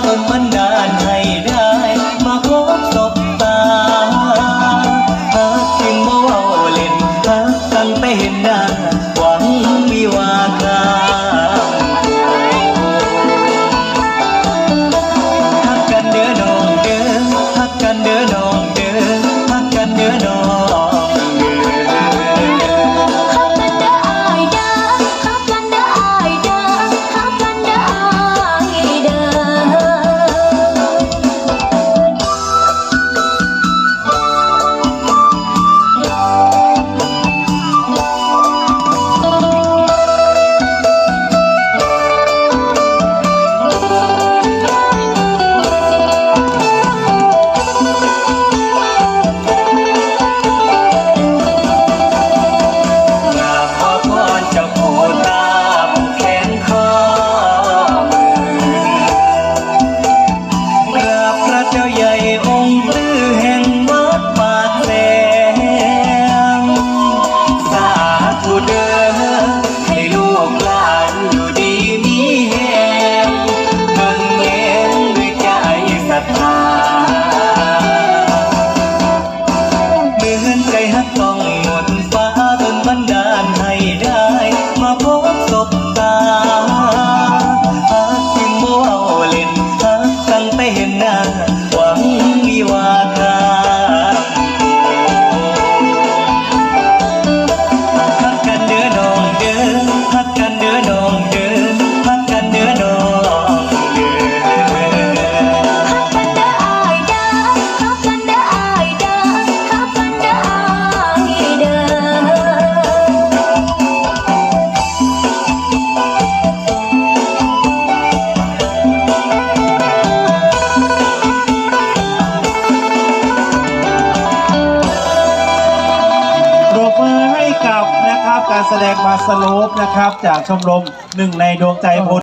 காதல் மன்ன การแสดงมาสโลปนะครับ จากชมรมหนึ่งในดวงใจพล